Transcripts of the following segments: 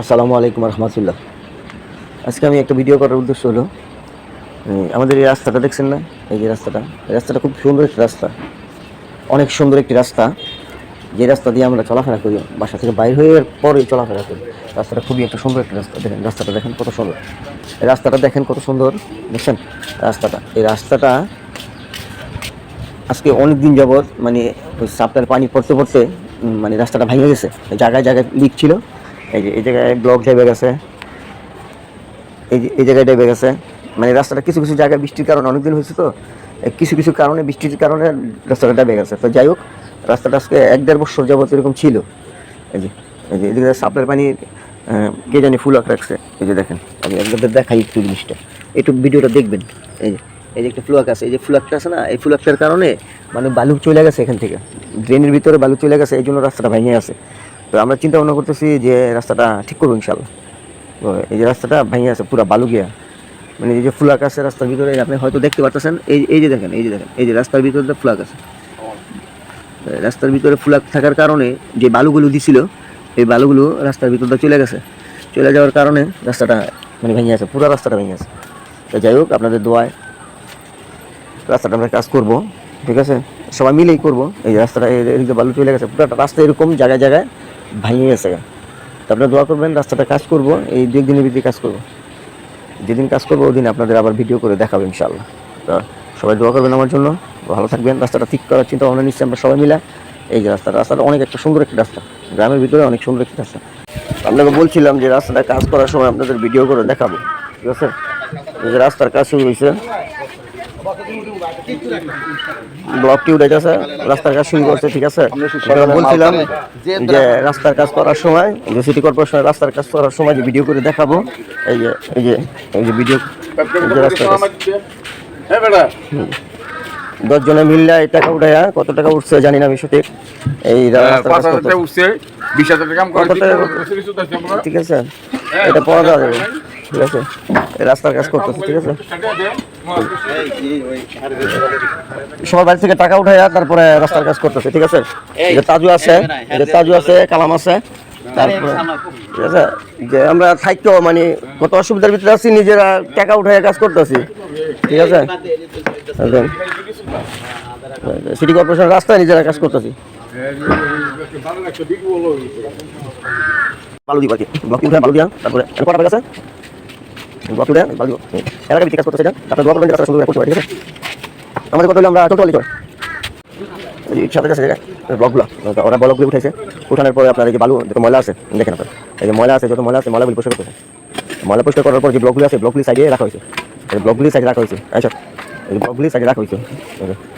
আসসালামু আলাইকুম রহমতুল্লাহ। আজকে আমি একটা ভিডিও করার উদ্দেশ্য হলো আমাদের এই রাস্তাটা দেখছেন না? এই যে রাস্তাটা, এই রাস্তাটা খুব সুন্দর একটি রাস্তা। অনেক সুন্দর একটি রাস্তা। যে রাস্তা দিয়ে আমরা চলাফেরা করি, বাসা থেকে বাইর হয়ে পরে চলাফেরা করি, রাস্তাটা খুবই একটা সুন্দর একটা রাস্তা। দেখেন, রাস্তাটা দেখেন কত সুন্দর। রাস্তাটা দেখেন কত সুন্দর। দেখছেন? রাস্তাটা, এই রাস্তাটা আজকে অনেক দিন যাবৎ মানে ওই সাপটার পানি পড়তে পড়তে মানে রাস্তাটা ভেঙে গেছে। জায়গায় জায়গায় লিক ছিল। এই যে, এই জায়গায় ব্লক ডেবে গেছে এই এই জায়গায় ডেবে গেছে মানে রাস্তাটা কিছু কিছু জায়গায় বৃষ্টির কারণে অনেকদিন হয়েছে তো কিছু কিছু কারণে বৃষ্টির কারণে রাস্তাটা ডেবে গেছে তো যাই হোক, রাস্তাটা আজকে এক দেড় বছর যাবৎ এরকম ছিল। এই যে এই যে এদিকে পানি কে জানি ফুল আঁক রাখছে। এই যে দেখেন আপনাদের দেখাই একটু জিনিসটা। একটু ভিডিওটা দেখবেন। এই যে এই যে একটা ফ্লুয়াক আছে, এই যে ফ্লুয়াকটা আছে না, এই ফ্লুয়াকটার কারণে মানে বালু চলে গেছে এখান থেকে। ড্রেনের ভিতরে বালু চলে গেছে, এই জন্য রাস্তাটা ভেঙে আছে। তো আমরা চিন্তা ভাবনা করতেছি যে রাস্তাটা ঠিক করব ইনশাল্লাহ তো এই যে রাস্তাটা ভেঙে আছে পুরো বালু গিয়া মানে এই যে ফ্লাক আছে রাস্তার ভিতরে আপনি হয়তো দেখতে পাচ্ছেন এই এই যে দেখেন, এই যে দেখেন, এই যে রাস্তার ভিতরে ফ্লাক আছে। রাস্তার ভিতরে ফ্লাক থাকার কারণে যে বালুগুলো দিছিল, এই বালুগুলো রাস্তার ভিতরটা চলে গেছে। চলে যাওয়ার কারণে রাস্তাটা মানে ভেঙে আছে, পুরো রাস্তাটা ভেঙে আছে। তো যাই হোক, আপনাদের দোয়ায় রাস্তাটা আমরা কাজ করব, ঠিক আছে? সবাই মিলেই করব। এই রাস্তাটা এদিকে বালু চলে গেছে পুরো রাস্তা এরকম জায়গায় জায়গায় ভেঙে গেছে। তো আপনারা দোয়া করবেন, রাস্তাটা কাজ করব, এই দু একদিনের ভিতরে কাজ করব। যেদিন কাজ করব, ওদিন আপনাদের আবার ভিডিও করে দেখাবো ইনশাল্লাহ তো সবাই দোয়া করবেন আমার জন্য। ভালো থাকবেন, রাস্তাটা ঠিক করার চিন্তা ভাবনা নিচ্ছি আমরা সবাই মিলে। এই যে রাস্তা রাস্তাটা অনেক একটা সুন্দর একটা রাস্তা। গ্রামের ভিতরে অনেক সুন্দর একটা রাস্তা। আপনাকে বলছিলাম যে রাস্তাটা কাজ করার সময় আপনাদের ভিডিও করে দেখাবো। ঠিক আছে? যে রাস্তার কাজ শুরু হয়েছে। ব্লকটি উঠে গেছে রাস্তার কাজ শুরু করছে ঠিক আছে? বলছিলাম যে রাস্তার কাজ করার সময় যে সিটি কর্পোরেশনের রাস্তার কাজ করার সময় যে ভিডিও করে দেখাবো এই যে এই যে এই যে ভিডিও এই যে রাস্তার কাজ। হ্যাঁ দশ জনে মিললে এই টাকা উঠে কত টাকা উঠছে জানি না আমি সঠিক। এই উঠছে বিশ হাজার টাকা টাকা? ঠিক আছে? এটা পড়া যাবে ঠিক আছে? রাস্তার কাজ করতেছে ঠিক আছে? সবার বাড়ি থেকে টাকা উঠাইয়া তারপরে রাস্তার কাজ করতেছে, ঠিক আছে? যে তাজু আছে যে তাজু আছে, কালাম আছে, তারপরে ঠিক আছে? যে আমরা থাকতেও মানে কত অসুবিধার ভিতরে আছি, নিজেরা টাকা উঠাইয়া কাজ করতেছি, ঠিক আছে? সিটি কর্পোরেশন রাস্তায় নিজেরা কাজ করতেছি। বালু দিবা কি? ব্লক তারপরে কটা আছে? আমাদের কথা হলো আমরা চলতে পারি সাথে আছে ব্লকগুলো, ওরা ব্লকগুলো উঠেছে উঠানোর পরে আপনার যে বালু, যত ময়লা আছে, দেখেন আপনার। এই যে ময়লা আছে, যত ময়লা আছে ময়লাগুলি পরিষ্কার করতেছে ময়লা পরিষ্কার করার পর যে ব্লকগুলি আছে, ব্লকগুলি সাইডে রাখা হয়েছে। ব্লকগুলি সাইডে রাখা হয়েছে। আচ্ছা। ব্লকগুলি সাইডে রাখা হয়েছে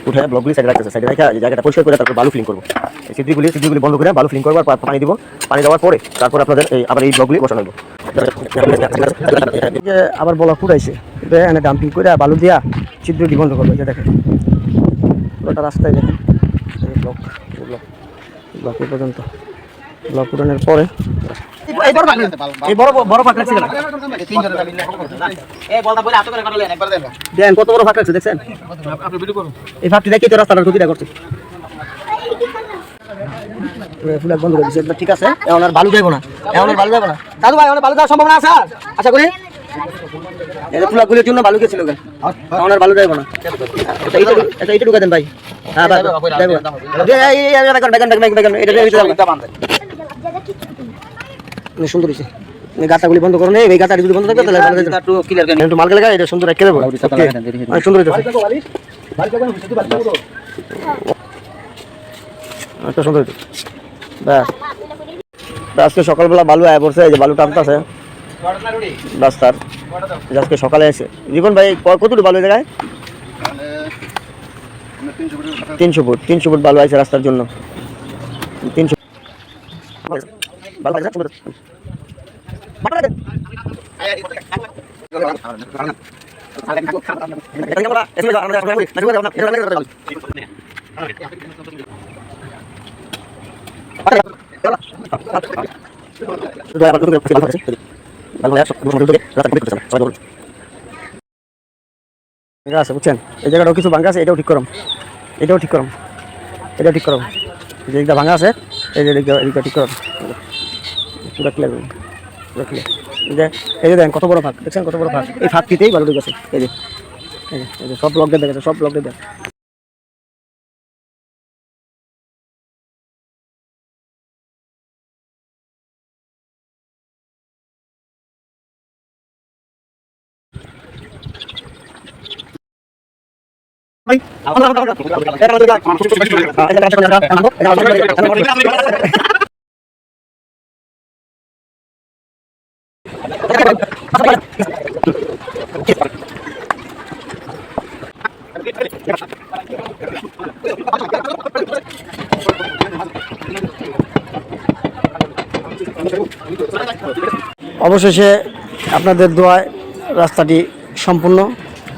উঠে ব্লকগুলি সাইডে রাখতেছে। সাইডে রেখে জায়গাটা পরিষ্কার করে তারপর বালু ফিলিং করব। এই সিদ্ধিগুলি সিদ্ধিগুলি বন্ধ করে বালু ফিলিং করব আর পানি দিব। পানি দেওয়ার পরে তারপর আপনাদের এই আবার এই ব্লকগুলি বসানো যে আবার বলা ফুটাইছে এটা এনে ডাম্পিং করে বালু দিয়া ছিদ্রটি বন্ধ করব যে দেখেন। পুরোটা রাস্তায় দেখেন। ব্লক ব্লক ব্লক পর্যন্ত। ব্লক উঠানোর পরে এই বড় পাক এই বড় বড় পাক রাখছে কেন? দেন কত বড় ফাঁক রাখছে দেখছেন এই ফাঁকটি দেখি তো রাস্তাটার ক্ষতিটা করছে ফুলাক বন্ধ করে দিচ্ছে এটা ঠিক আছে এখন আর বালু যাইব না এখন আর বালু যাইব না দাদু ভাই এখন বালু যাওয়ার সম্ভাবনা আছে? আশা করি এই ফুলাগুলির জন্য বালু গেছিল এখন আর বালু যাইব না এটা এটা এটা এটা ঢুকা দেন ভাই হ্যাঁ ভাই যাইব না অনেক সুন্দর হয়েছে এই গাছাগুলি বন্ধ করুন এই গাছাটি যদি বন্ধ থাকবে তাহলে ভালো হতো। একটু মালকে লাগা এটা সুন্দর একে দেবো। অনেক সুন্দর হয়েছে একটা সুন্দর হয়েছে ব্যাস। আজকে সকালবেলা বালু আয় পড়ছে এই যে বালু টানতেছে। রাস্তার যে আজকে সকালে এসে। জীবন ভাই ক- কতটুকু বালু জায়গায়? তিনশো ফুট তিনশো ফুট বালু আছে রাস্তার জন্য। তিনশো আছে বুঝছেন এই জায়গাটাও কিছু ভাঙা আছে এটাও ঠিক করম এটাও ঠিক করম এটাও ঠিক করম যে ভাঙা আছে এই যে ঠিক করম পুরো ক্লিয়ার রাখলে এই যে দেখেন কত বড় ফাঁক দেখছেন কত বড় ফাঁক এই ফাঁকটিতেই বালু ঢুকেছে এই যে এই যে সব ব্লক দিয়ে দেখেছে সব ব্লক দিয়ে দেখ অবশেষে আপনাদের দোয়ায় রাস্তাটি সম্পূর্ণ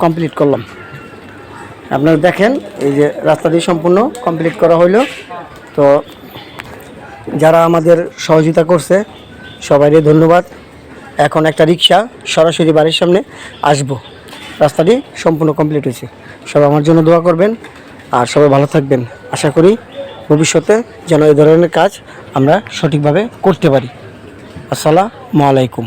কমপ্লিট করলাম। আপনারা দেখেন, এই যে রাস্তাটি সম্পূর্ণ কমপ্লিট করা হইল। তো যারা আমাদের সহযোগিতা করছে, সবাইকে ধন্যবাদ। এখন একটা রিক্সা সরাসরি বাড়ির সামনে আসব। রাস্তাটি সম্পূর্ণ কমপ্লিট হয়েছে। সবাই আমার জন্য দোয়া করবেন আর সবাই ভালো থাকবেন। আশা করি ভবিষ্যতে যেন এই ধরনের কাজ আমরা সঠিকভাবে করতে পারি। আসসালামু আলাইকুম।